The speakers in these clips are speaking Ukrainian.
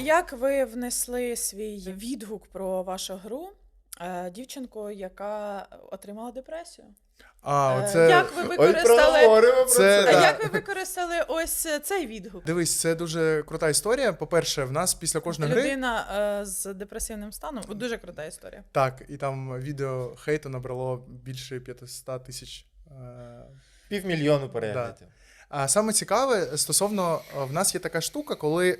як ви внесли свій відгук про вашу гру? е, Дівчинку, яка отримала депресію. А, Е, оце... Як ви використали, проговоримо Це- це. а як ви використали ось е, цей відгук? Дивись, це дуже крута історія. По-перше, в нас після кожної гри. Людина е, з депресивним станом. Дуже крута історія. Так, і там відео хейту набрало більше 500 тисяч. е, Півмільйону переглядів. А саме цікаве, стосовно е, в нас є така штука, коли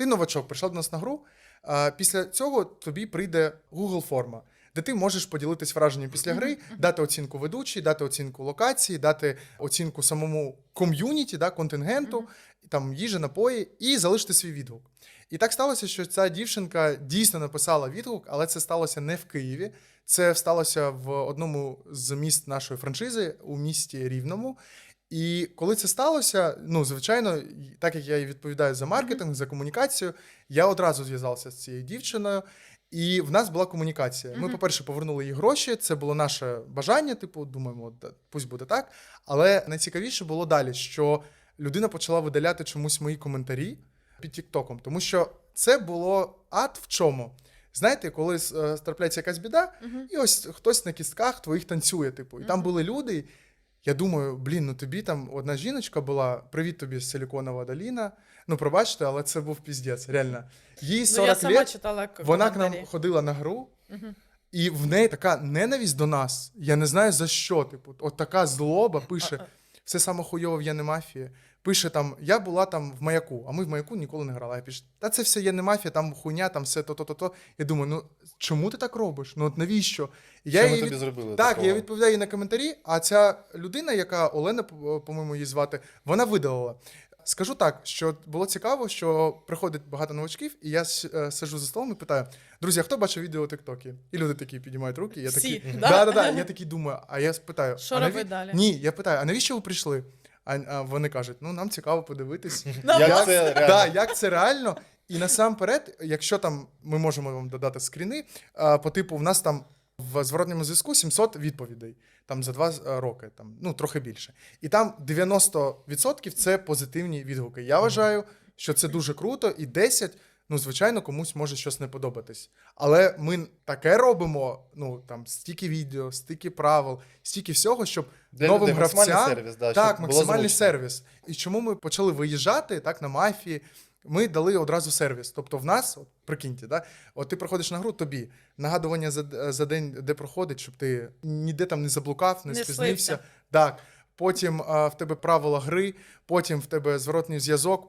ти новачок прийшов до нас на гру. а Після цього тобі прийде Google форма, де ти можеш поділитись враженням після гри, дати оцінку ведучій, дати оцінку локації, дати оцінку самому ком'юніті, да, контингенту, там їжі, напої, і залишити свій відгук. І так сталося, що ця дівчинка дійсно написала відгук, але це сталося не в Києві. Це сталося в одному з міст нашої франшизи у місті Рівному. І коли це сталося, ну звичайно, так як я і відповідаю за маркетинг, за комунікацію, я одразу зв'язався з цією дівчиною, і в нас була комунікація. Ми, по-перше, повернули їй гроші. Це було наше бажання. Типу, думаємо, пусть буде так. Але найцікавіше було далі, що людина почала видаляти чомусь мої коментарі під Тіктоком, тому що це було ад в чому. Знаєте, коли е, трапляється якась біда, Мгм. і ось хтось на кістках твоїх танцює, типу. І там були люди. Я думаю, блін, ну тобі там одна жіночка була. Привіт тобі, силіконова доліна. Ну, пробачте, але це був піздець, реально. Їй Ну, я сама лет, читала к- вона к нам ходила на гру, угу. і в неї така ненависть до нас. Я не знаю за що. Типу, от така злоба пише. Все саме хуйово в я не мафія. Пише там: я була там в маяку, а ми в маяку ніколи не грали. Я пише, та це все є не мафія, там хуйня, там все то-то-то-то. Я думаю, ну чому ти так робиш? Ну от навіщо? Я Що ми їй тобі від- зробили? Так, такого? я відповідаю їй на коментарі, а ця людина, яка Олена, по-моєму, її звати, вона видалила. Скажу так, що було цікаво, що приходить багато новачків, і я с- е, сиджу за столом і питаю: друзі, а хто бачив відео у Тіктокі? І люди такі піднімають руки. Я Всі, такий, да? да, да, да. Я такий думаю, а я спитаю, Що а робити далі? Ні, я питаю, а навіщо ви прийшли? А, а вони кажуть, ну нам цікаво подивитись. Як це Да, реально? як це реально? І насамперед, якщо там ми можемо вам додати скріни, а, по типу, в нас там в зворотньому зв'язку 700 відповідей там за два е, роки, там ну трохи більше. І там 90% це позитивні відгуки. Я вважаю, що це дуже круто, і 10, ну звичайно, комусь може щось не подобатись. Але ми таке робимо. Ну там стільки відео, стільки правил, стільки всього, щоб Для новим людей максимальний гравцям сервіс, да, так, щоб було максимальний зручно. сервіс. І чому ми почали виїжджати так на мафії? Ми дали одразу сервіс. Тобто, в нас, от, прикиньте, да, от ти проходиш на гру, тобі нагадування за, за день, де проходить, щоб ти ніде там не заблукав, не, Не спізнився. Так. Потім а, в тебе правила гри, потім в тебе зворотний зв'язок,